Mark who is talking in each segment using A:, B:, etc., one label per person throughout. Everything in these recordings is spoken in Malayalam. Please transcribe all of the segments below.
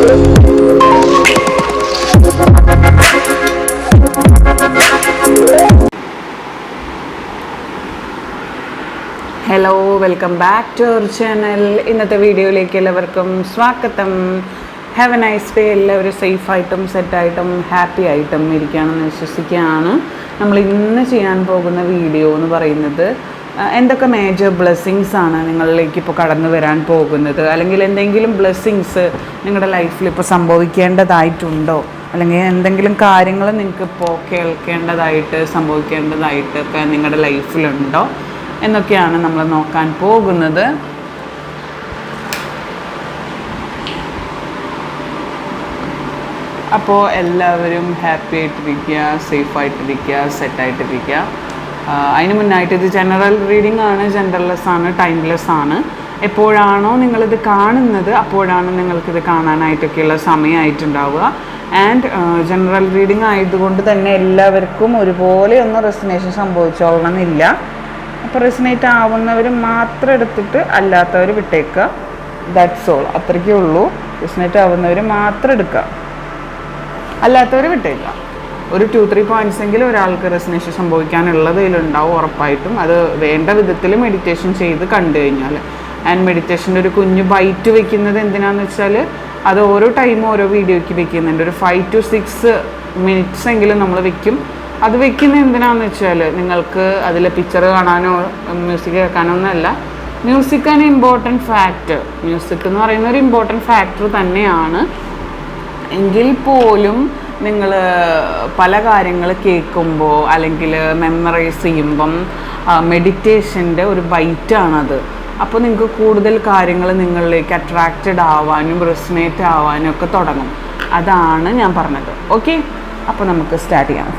A: Hello welcome back to our channel ഇന്നത്തെ വീഡിയോയിലേക്ക് എല്ലാവർക്കും സ്വാഗതം. ഹാവ് എ നൈസ് ഡേ എല്ലാവരും സേഫായിട്ടും സെറ്റായിട്ടും ഹാപ്പി ആയിട്ടും ഇരിക്കുകയാണെന്ന് വിശ്വസിക്കുകയാണ്. നമ്മൾ ഇന്ന് ചെയ്യാൻ പോകുന്ന വീഡിയോ എന്ന് പറയുന്നത് എന്തൊക്കെ മേജർ ബ്ലെസ്സിങ്സ് ആണ് നിങ്ങളിലേക്ക് ഇപ്പോൾ കടന്നു വരാൻ പോകുന്നത്? അല്ലെങ്കിൽ എന്തെങ്കിലും ബ്ലെസ്സിങ്സ് നിങ്ങളുടെ ലൈഫിൽ ഇപ്പോൾ സംഭവിക്കേണ്ടതായിട്ടുണ്ടോ? അല്ലെങ്കിൽ എന്തെങ്കിലും കാര്യങ്ങൾ നിങ്ങൾക്ക് ഇപ്പോൾ കേൾക്കേണ്ടതായിട്ട് സംഭവിക്കേണ്ടതായിട്ടൊക്കെ നിങ്ങളുടെ ലൈഫിലുണ്ടോ എന്നൊക്കെയാണ് നമ്മൾ നോക്കാൻ പോകുന്നത്. അപ്പോൾ എല്ലാവരും ഹാപ്പി ആയിട്ടിരിക്കുക സേഫ് ആയിട്ടിരിക്കുക സെറ്റായിട്ടിരിക്കുക അതിന് മുന്നായിട്ട് ഇത് ജനറൽ റീഡിംഗ് ആണ് ജെൻഡർലെസ് ആണ് ടൈംലെസ് ആണ്. എപ്പോഴാണോ നിങ്ങളിത് കാണുന്നത് അപ്പോഴാണ് നിങ്ങൾക്കിത് കാണാനായിട്ടൊക്കെയുള്ള സമയമായിട്ടുണ്ടാവുക. ആൻഡ് ജനറൽ റീഡിംഗ് ആയതുകൊണ്ട് തന്നെ എല്ലാവർക്കും ഒരുപോലെ ഒന്നും റെസിനേഷൻ സംഭവിച്ചോളണമെന്നില്ല. അപ്പോൾ റെസിനേറ്റ് ആവുന്നവർ മാത്രം എടുത്തിട്ട് അല്ലാത്തവർ വിട്ടേക്കുക. ദാറ്റ്സ് ഓൾ അത്രയ്ക്കേ ഉള്ളൂ. റെസിനേറ്റ് ആവുന്നവർ മാത്രം എടുക്കുക. അല്ലാത്തവർ വിട്ടേക്കുക. ഒരു ടു ത്രീ പോയിന്റ്സ് എങ്കിലും ഒരാൾക്ക് റെസിനേഷൻ സംഭവിക്കാനുള്ളത് ഇതിലുണ്ടാവും ഉറപ്പായിട്ടും. അത് വേണ്ട വിധത്തിൽ മെഡിറ്റേഷൻ ചെയ്ത് കണ്ടു കഴിഞ്ഞാൽ ആൻഡ് മെഡിറ്റേഷന്റെ ഒരു കുഞ്ഞു ബൈറ്റ് വെക്കുന്നത് എന്തിനാന്ന് വെച്ചാൽ അത് ഓരോ ടൈമും ഓരോ വീഡിയോയ്ക്ക് വെക്കുന്നുണ്ട്. ഒരു ഫൈവ് ടു സിക്സ് മിനിറ്റ്സ് എങ്കിലും നമ്മൾ വെക്കും. അത് വെക്കുന്ന എന്തിനാന്ന് വെച്ചാൽ നിങ്ങൾക്ക് അതിലെ പിക്ചർ കാണാനോ മ്യൂസിക് കേൾക്കാനോ ഒന്നല്ല. മ്യൂസിക് ആണ് ഇമ്പോർട്ടന്റ് ഫാക്ടർ മ്യൂസിക് എന്ന് പറയുന്ന ഒരു ഇമ്പോർട്ടന്റ് ഫാക്ടർ തന്നെയാണ്. എങ്കിൽ പോലും നിങ്ങൾ പല കാര്യങ്ങൾ കേൾക്കുമ്പോൾ അല്ലെങ്കിൽ മെമ്മറൈസ് ചെയ്യുമ്പം മെഡിറ്റേഷന്റെ ഒരു ബൈറ്റാണത് അപ്പോൾ നിങ്ങൾക്ക് കൂടുതൽ കാര്യങ്ങൾ നിങ്ങളിലേക്ക് അട്രാക്റ്റഡ് ആവാനും റെസിനേറ്റ് ആവാനും ഒക്കെ തുടങ്ങും. അതാണ് ഞാൻ പറഞ്ഞത്. ഓക്കെ അപ്പോൾ നമുക്ക് സ്റ്റാർട്ട് ചെയ്യാം.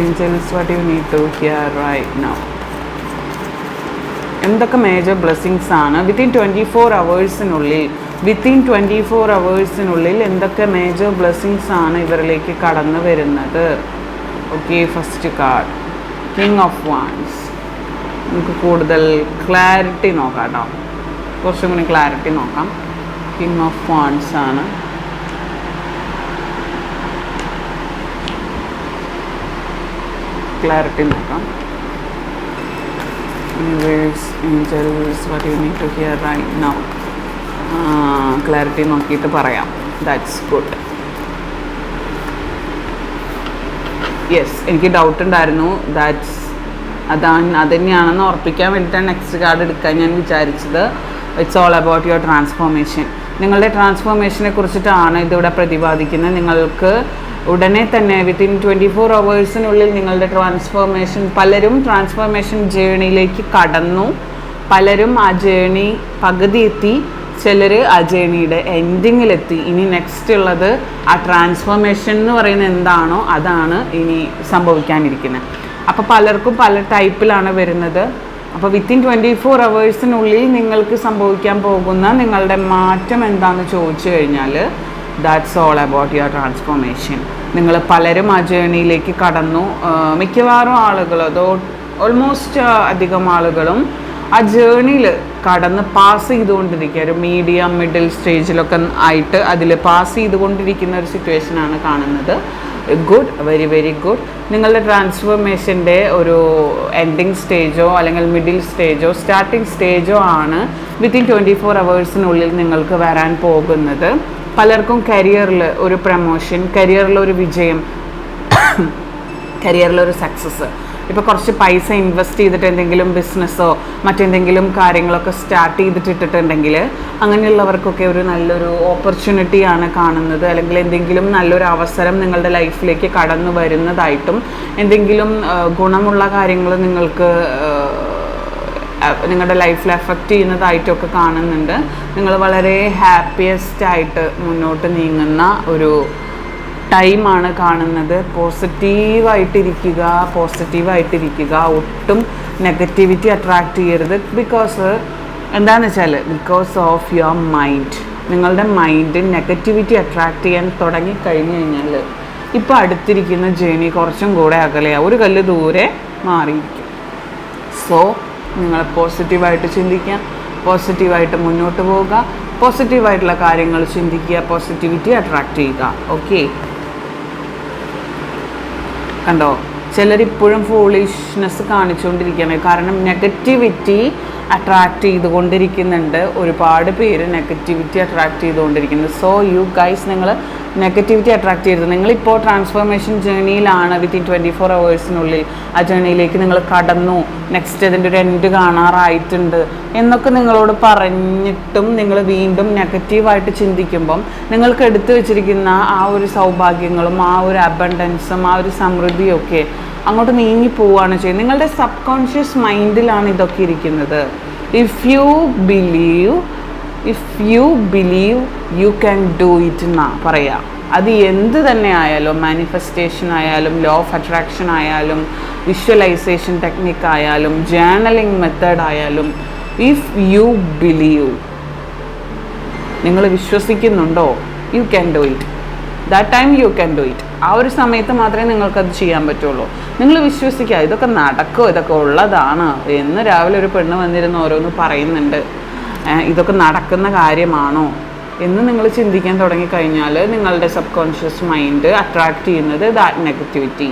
A: Angels what you need to hear right now എന്തൊക്കെ മേജർ ബ്ലെസ്സിങ്സ് ആണ്? വിത്തിൻ ട്വന്റി ഫോർ അവേഴ്സിനുള്ളിൽ വിത്തിൻ ട്വന്റി ഫോർ അവേഴ്സിനുള്ളിൽ എന്തൊക്കെ മേജർ ബ്ലെസ്സിങ്സ് ആണ് ഇവരിലേക്ക് കടന്നു വരുന്നത്? Okay first card king of wands നമുക്ക് കൂടുതൽ ക്ലാരിറ്റി നോക്കാം കേട്ടോ കുറച്ചും കൂടി ക്ലാരിറ്റി നോക്കാം. കിങ് ഓഫ് വാൻസ് ആണ്. ക്ലാരിറ്റി നോക്കാം. Universe angels what you need to hear right now clarity നോക്കിയിട്ട് പറയാം. ദാറ്റ്സ് ഗുഡ് യെസ് എനിക്ക് ഡൗട്ട് ഉണ്ടായിരുന്നു. ദാറ്റ്സ് അതാണ് അത് തന്നെയാണെന്ന് ഉറപ്പിക്കാൻ വേണ്ടിയിട്ടാണ് നെക്സ്റ്റ് കാർഡ് എടുക്കാൻ ഞാൻ വിചാരിച്ചത്. It's all about your transformation നിങ്ങളുടെ ട്രാൻസ്ഫോർമേഷനെ കുറിച്ചിട്ടാണ് ഇതിവിടെ പ്രതിപാദിക്കുന്നത്. നിങ്ങൾക്ക് ഉടനെ തന്നെ വിത്തിൻ ട്വന്റി ഫോർ അവേഴ്സിനുള്ളിൽ നിങ്ങളുടെ ട്രാൻസ്ഫോർമേഷൻ പലരും ട്രാൻസ്ഫോർമേഷൻ ജേണിയിലേക്ക് കടന്നു. പലരും ആ ജേണി പകുതി എത്തി ചിലർ ആ ജേണിയുടെ എൻഡിങ്ങിലെത്തി ഇനി നെക്സ്റ്റ് ഉള്ളത് ആ ട്രാൻസ്ഫോർമേഷൻ എന്ന് പറയുന്നത് എന്താണോ അതാണ് ഇനി സംഭവിക്കാനിരിക്കുന്നത്. അപ്പോൾ പലർക്കും പല ടൈപ്പിലാണ് വരുന്നത്. അപ്പോൾ വിത്തിൻ ട്വന്റി ഫോർ അവേഴ്സിനുള്ളിൽ നിങ്ങൾക്ക് സംഭവിക്കാൻ പോകുന്ന നിങ്ങളുടെ മാറ്റം എന്താണെന്ന് ചോദിച്ചു കഴിഞ്ഞാൽ that's all about your transformation നിങ്ങൾ പലരും ആ ജേണിയിലേക്ക് കടന്നു. മിക്കവാറും ആളുകൾ അതോ ഓൾമോസ്റ്റ് അധികം ആളുകളും ആ ജേണിയിൽ കടന്ന് പാസ് ചെയ്തുകൊണ്ടിരിക്കുക. ഒരു മീഡിയം മിഡിൽ സ്റ്റേജിലൊക്കെ ആയിട്ട് അതിൽ പാസ് ചെയ്തുകൊണ്ടിരിക്കുന്ന ഒരു സിറ്റുവേഷനാണ് കാണുന്നത്. ഗുഡ് വെരി വെരി ഗുഡ് നിങ്ങളുടെ ട്രാൻസ്ഫോർമേഷന്റെ ഒരു എൻഡിങ് സ്റ്റേജോ അല്ലെങ്കിൽ മിഡിൽ സ്റ്റേജോ സ്റ്റാർട്ടിംഗ് സ്റ്റേജോ ആണ് വിത്തിൻ ട്വന്റി ഫോർ അവേഴ്സിനുള്ളിൽ നിങ്ങൾക്ക് വരാൻ പോകുന്നത്. പലർക്കും കരിയറിൽ ഒരു പ്രമോഷൻ കരിയറിൽ ഒരു വിജയം കരിയറിൽ ഒരു സക്സസ് ഇപ്പോൾ കുറച്ച് പൈസ ഇൻവെസ്റ്റ് ചെയ്തിട്ട് എന്തെങ്കിലും ബിസിനസ്സോ മറ്റെന്തെങ്കിലും കാര്യങ്ങളൊക്കെ സ്റ്റാർട്ട് ചെയ്തിട്ടിട്ടുണ്ടെങ്കിൽ അങ്ങനെയുള്ളവർക്കൊക്കെ ഒരു നല്ലൊരു ഓപ്പർച്യൂണിറ്റിയാണ് കാണുന്നത്. അല്ലെങ്കിൽ എന്തെങ്കിലും നല്ലൊരു അവസരം നിങ്ങളുടെ ലൈഫിലേക്ക് കടന്നു വരുന്നതായിട്ടും എന്തെങ്കിലും ഗുണമുള്ള കാര്യങ്ങൾ നിങ്ങൾക്ക് നിങ്ങളുടെ ലൈഫിൽ എഫക്റ്റ് ചെയ്യുന്നതായിട്ടൊക്കെ കാണുന്നുണ്ട്. നിങ്ങൾ വളരെ ഹാപ്പിയസ്റ്റ് ആയിട്ട് മുന്നോട്ട് നീങ്ങുന്ന ഒരു ടൈമാണ് കാണുന്നത്. പോസിറ്റീവായിട്ടിരിക്കുക പോസിറ്റീവായിട്ടിരിക്കുക ഒട്ടും നെഗറ്റിവിറ്റി അട്രാക്റ്റ് ചെയ്യരുത്. ബിക്കോസ് എന്താണെന്ന് വെച്ചാൽ ബിക്കോസ് ഓഫ് യുവർ മൈൻഡ് നിങ്ങളുടെ മൈൻഡ് നെഗറ്റിവിറ്റി അട്രാക്റ്റ് ചെയ്യാൻ തുടങ്ങി കഴിഞ്ഞു കഴിഞ്ഞാൽ ഇപ്പോൾ അടുത്തിരിക്കുന്ന ജേണി കുറച്ചും കൂടെ അകലെയാണ് ഒരു കല്ല് ദൂരെ മാറിയിരിക്കും. സോ നിങ്ങൾ പോസിറ്റീവായിട്ട് ചിന്തിക്കുക പോസിറ്റീവായിട്ട് മുന്നോട്ട് പോവുക പോസിറ്റീവായിട്ടുള്ള കാര്യങ്ങൾ ചിന്തിക്കുക പോസിറ്റിവിറ്റി അട്രാക്റ്റ് ചെയ്യുക. ഓക്കെ കണ്ടോ? ചിലരിപ്പോഴും ഫോളിഷ്നെസ് കാണിച്ചുകൊണ്ടിരിക്കുകയാണ്. കാരണം നെഗറ്റിവിറ്റി അട്രാക്റ്റ് ചെയ്തുകൊണ്ടിരിക്കുന്നുണ്ട്. ഒരുപാട് പേര് നെഗറ്റിവിറ്റി അട്രാക്റ്റ് ചെയ്തുകൊണ്ടിരിക്കുന്നു സോ യു ഗൈസ് നിങ്ങൾ നെഗറ്റിവിറ്റി അട്രാക്റ്റ് ചെയ്തത് നിങ്ങളിപ്പോൾ ട്രാൻസ്ഫോർമേഷൻ ജേണിയിലാണ് വിത്തിൻ ട്വന്റി ഫോർ അവേഴ്സിനുള്ളിൽ ആ ജേണിയിലേക്ക് നിങ്ങൾ കടന്നു. നെക്സ്റ്റ് അതിന്റെ ഒരു എൻഡ് കാണാറായിട്ടുണ്ട്. എന്നൊക്കെ നിങ്ങളോട് പറഞ്ഞിട്ടും നിങ്ങൾ വീണ്ടും നെഗറ്റീവായിട്ട് ചിന്തിക്കുമ്പം നിങ്ങൾക്ക് എടുത്തു വെച്ചിരിക്കുന്ന ആ ഒരു സൗഭാഗ്യങ്ങളും ആ ഒരു അബണ്ടൻസും ആ ഒരു സമൃദ്ധിയൊക്കെ അങ്ങോട്ട് നീങ്ങി പോവുകയാണ് ചെയ്യുന്നത്. നിങ്ങളുടെ സബ് കോൺഷ്യസ് മൈൻഡിലാണ് ഇതൊക്കെ ഇരിക്കുന്നത്. If you believe if you believe you can do it എന്നാ പറയാം. അത് എന്ത് തന്നെ ആയാലും മാനിഫെസ്റ്റേഷൻ ആയാലും ലോ ഓഫ് അട്രാക്ഷൻ ആയാലും വിഷ്വലൈസേഷൻ ടെക്നിക്ക് ആയാലും ജേർണലിംഗ് മെത്തേഡ് ആയാലും ഇഫ് യു ബിലീവ് നിങ്ങൾ വിശ്വസിക്കുന്നുണ്ടോ you can do it that time you can do it ആ ഒരു സമയത്ത് മാത്രമേ നിങ്ങൾക്കത് ചെയ്യാൻ പറ്റുള്ളൂ. നിങ്ങൾ വിശ്വസിക്കുക ഇതൊക്കെ നടക്കുമോ ഇതൊക്കെ ഉള്ളതാണ് എന്ന് രാവിലെ ഒരു പെണ്ണ് വന്നിരുന്ന് ഓരോന്ന് പറയുന്നുണ്ട്. ഇതൊക്കെ നടക്കുന്ന കാര്യമാണോ എന്ന് നിങ്ങൾ ചിന്തിക്കാൻ തുടങ്ങിക്കഴിഞ്ഞാൽ നിങ്ങളുടെ സബ് കോൺഷ്യസ് മൈൻഡ് അട്രാക്റ്റ് ചെയ്യുന്നത് ദാറ്റ് നെഗറ്റിവിറ്റി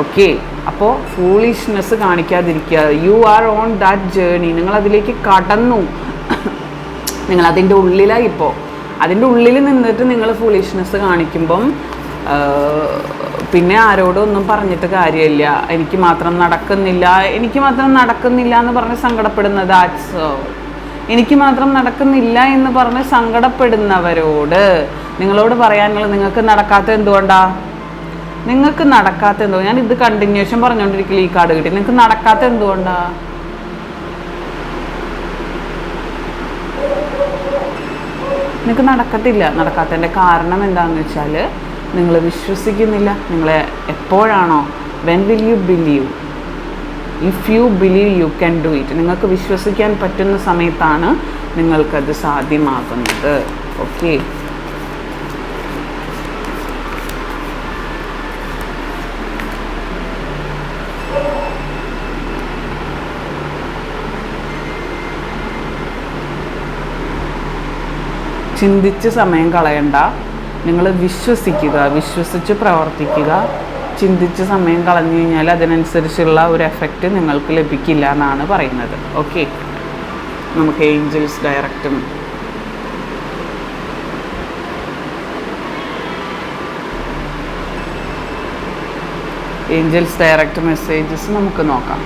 A: ഓക്കെ അപ്പോൾ foolishness കാണിക്കാതിരിക്കുക. You are on that journey നിങ്ങൾ അതിലേക്ക് കടന്നു. നിങ്ങൾ അതിന്റെ ഉള്ളിലാണ് ഇപ്പോൾ അതിന്റെ ഉള്ളിൽ നിന്നിട്ട് നിങ്ങൾ ഫൂളിഷ്നെസ് കാണിക്കുമ്പം പിന്നെ ആരോടും ഒന്നും പറഞ്ഞിട്ട് കാര്യമില്ല. എനിക്ക് മാത്രം നടക്കുന്നില്ല. എനിക്ക് മാത്രം നടക്കുന്നില്ല എന്ന് പറഞ്ഞ് സങ്കടപ്പെടുന്നത് ആറ്റ്സോ എനിക്ക് മാത്രം നടക്കുന്നില്ല എന്ന് പറഞ്ഞ് സങ്കടപ്പെടുന്നവരോട് നിങ്ങളോട് പറയാനുള്ളത് നിങ്ങൾക്ക് നടക്കാത്ത എന്തുകൊണ്ടാ? നിങ്ങൾക്ക് നടക്കാത്ത എന്തോ? ഞാൻ ഇത് കണ്ടിന്യൂഷൻ പറഞ്ഞുകൊണ്ടിരിക്കില്ല ഈ കാർഡ് കിട്ടി. നിങ്ങൾക്ക് നടക്കാത്ത എന്തുകൊണ്ടാ? നിങ്ങൾക്ക് നടക്കത്തില്ല. നടക്കാത്തതിന്റെ കാരണം എന്താണെന്ന് വെച്ചാൽ നിങ്ങൾ വിശ്വസിക്കുന്നില്ല. നിങ്ങൾ എപ്പോഴാണോ when will you believe if you believe you can do it നിങ്ങൾക്ക് വിശ്വസിക്കാൻ പറ്റുന്ന സമയത്താണ് നിങ്ങൾക്കത് സാധ്യമാകുന്നത്. ഓക്കെ ചിന്തിച്ച് സമയം കളയണ്ട. നിങ്ങൾ വിശ്വസിക്കുക വിശ്വസിച്ച് പ്രവർത്തിക്കുക ചിന്തിച്ച് സമയം കളഞ്ഞു കഴിഞ്ഞാൽ അതിനനുസരിച്ചുള്ള ഒരു എഫക്റ്റ് നിങ്ങൾക്ക് ലഭിക്കില്ല എന്നാണ് പറയുന്നത്. ഓക്കെ നമുക്ക് ഏഞ്ചൽസ് ഡയറക്റ്റും ഏഞ്ചൽസ് ഡയറക്റ്റ് മെസ്സേജസ് നമുക്ക് നോക്കാം.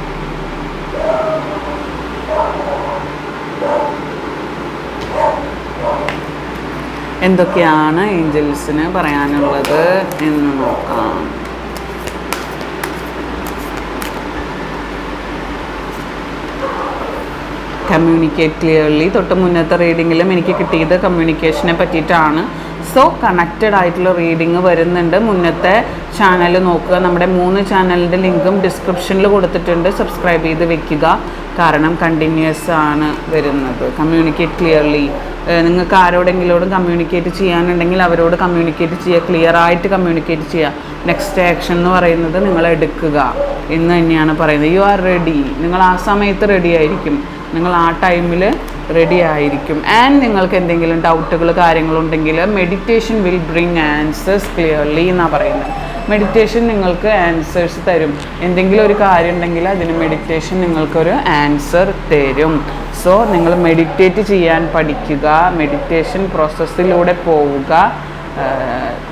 A: എന്തൊക്കെയാണ് ഏഞ്ചൽസിന് പറയാനുള്ളത് എന്ന് നോക്കാം. കമ്മ്യൂണിക്കേറ്റ് ക്ലിയർലി തൊട്ട് മുന്നത്തെ റീഡിങ്ങിലും എനിക്ക് കിട്ടിയത് കമ്മ്യൂണിക്കേഷനെ പറ്റിയിട്ടാണ്. സോ കണക്റ്റഡ് ആയിട്ടുള്ള റീഡിങ് വരുന്നുണ്ട്. മുന്നത്തെ ചാനൽ നോക്കുക. നമ്മുടെ മൂന്ന് ചാനലിന്റെ ലിങ്കും ഡിസ്ക്രിപ്ഷനിൽ കൊടുത്തിട്ടുണ്ട്. സബ്സ്ക്രൈബ് ചെയ്ത് വെക്കുക. കാരണം കണ്ടിന്യൂസ് ആണ് വരുന്നത്. കമ്മ്യൂണിക്കേറ്റ് ക്ലിയർലി നിങ്ങൾക്ക് ആരോടെങ്കിലോടും കമ്മ്യൂണിക്കേറ്റ് ചെയ്യാനുണ്ടെങ്കിൽ അവരോട് കമ്മ്യൂണിക്കേറ്റ് ചെയ്യുക. ക്ലിയർ ആയിട്ട് കമ്മ്യൂണിക്കേറ്റ് ചെയ്യുക. നെക്സ്റ്റ് ആക്ഷൻ എന്ന് പറയുന്നത് നിങ്ങൾ എടുക്കുക. എന്ന് തന്നെയാണ് പറയുന്നത്. യു ആർ റെഡി നിങ്ങൾ ആ സമയത്ത് റെഡി ആയിരിക്കും. നിങ്ങൾ ആ ടൈമിൽ റെഡി ആയിരിക്കും. ആൻഡ് നിങ്ങൾക്ക് എന്തെങ്കിലും ഡൗട്ടുകൾ കാര്യങ്ങളുണ്ടെങ്കിൽ meditation will bring answers clearly എന്നാണ് പറയുന്നത്. മെഡിറ്റേഷൻ നിങ്ങൾക്ക് ആൻസേഴ്സ് തരും. എന്തെങ്കിലും ഒരു കാര്യം ഉണ്ടെങ്കിൽ അതിന് മെഡിറ്റേഷൻ നിങ്ങൾക്കൊരു ആൻസർ തരും. സോ നിങ്ങൾ മെഡിറ്റേറ്റ് ചെയ്യാൻ പഠിക്കുക മെഡിറ്റേഷൻ പ്രോസസ്സിലൂടെ പോവുക.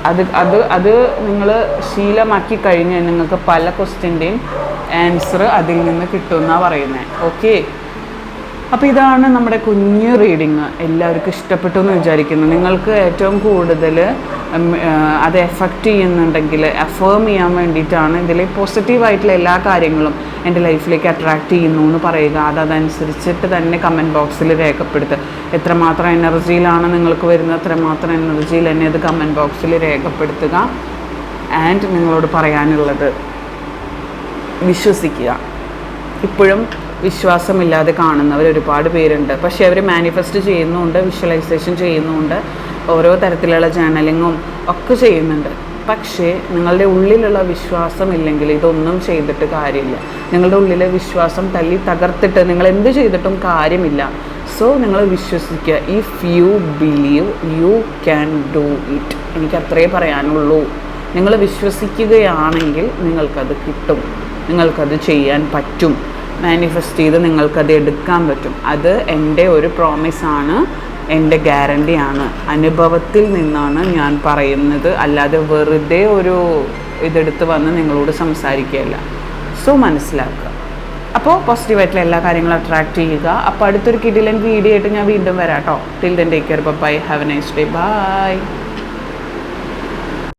A: അത് അത് അത് നിങ്ങൾ ശീലമാക്കി കഴിഞ്ഞാൽ നിങ്ങൾക്ക് പല ക്വസ്റ്റ്യന്റെയും ആൻസർ അതിൽ നിന്ന് കിട്ടുമെന്നാണ് പറയുന്നത്. ഓക്കെ അപ്പോൾ ഇതാണ് നമ്മുടെ കുഞ്ഞു റീഡിങ് എല്ലാവർക്കും ഇഷ്ടപ്പെട്ടു എന്ന് വിചാരിക്കുന്നു. നിങ്ങൾക്ക് ഏറ്റവും കൂടുതൽ അത് എഫക്റ്റ് ചെയ്യുന്നുണ്ടെങ്കിൽ അഫേം ചെയ്യാൻ വേണ്ടിയിട്ടാണ് ഇതിൽ പോസിറ്റീവായിട്ടുള്ള എല്ലാ കാര്യങ്ങളും എന്റെ ലൈഫിലേക്ക് അട്രാക്റ്റ് ചെയ്യുന്നു എന്ന് പറയുക. അത് അതനുസരിച്ചിട്ട് തന്നെ കമന്റ് ബോക്സിൽ രേഖപ്പെടുത്തുക. എത്രമാത്രം എനർജിയിലാണ് നിങ്ങൾക്ക് വരുന്നത് അത്രമാത്രം എനർജിയിൽ തന്നെ അത് കമന്റ് ബോക്സിൽ രേഖപ്പെടുത്തുക. ആൻഡ് നിങ്ങളോട് പറയാനുള്ളത് വിശ്വസിക്കുക. ഇപ്പോഴും വിശ്വാസമില്ലാതെ കാണുന്നവർ ഒരുപാട് പേരുണ്ട്. പക്ഷേ അവർ മാനിഫെസ്റ്റ് ചെയ്യുന്നുണ്ട് വിഷ്വലൈസേഷൻ ചെയ്യുന്നുണ്ട് ഓരോ തരത്തിലുള്ള ജേണലിങ്ങും ഒക്കെ ചെയ്യുന്നുണ്ട്. പക്ഷേ നിങ്ങളുടെ ഉള്ളിലുള്ള വിശ്വാസം ഇല്ലെങ്കിൽ ഇതൊന്നും ചെയ്തിട്ട് കാര്യമില്ല. നിങ്ങളുടെ ഉള്ളിലെ വിശ്വാസം തല്ലി തകർത്തിട്ട് നിങ്ങൾ എന്ത് ചെയ്തിട്ടും കാര്യമില്ല. സോ നിങ്ങൾ വിശ്വസിക്കുക if you believe you can do it എനിക്ക് അത്രേ പറയാനുള്ളൂ. നിങ്ങൾ വിശ്വസിക്കുകയാണെങ്കിൽ നിങ്ങൾക്കത് കിട്ടും. നിങ്ങൾക്കത് ചെയ്യാൻ പറ്റും. മാനിഫെസ്റ്റ് ചെയ്ത് നിങ്ങൾക്കത് എടുക്കാൻ പറ്റും. അത് എന്റെ ഒരു പ്രോമിസാണ് എന്റെ ഗ്യാരണ്ടിയാണ് അനുഭവത്തിൽ നിന്നാണ് ഞാൻ പറയുന്നത്. അല്ലാതെ വെറുതെ ഒരു ഇതെടുത്ത് വന്ന് നിങ്ങളോട് സംസാരിക്കുകയല്ല. സോ മനസ്സിലാക്കുക. അപ്പോൾ പോസിറ്റീവായിട്ടുള്ള എല്ലാ കാര്യങ്ങളും അട്രാക്റ്റ് ചെയ്യുക. അപ്പോൾ അടുത്തൊരു കിടിലൻ വീഡിയോ ആയിട്ട് ഞാൻ വീണ്ടും വരാം കേട്ടോ till then take care bye have a nice day bye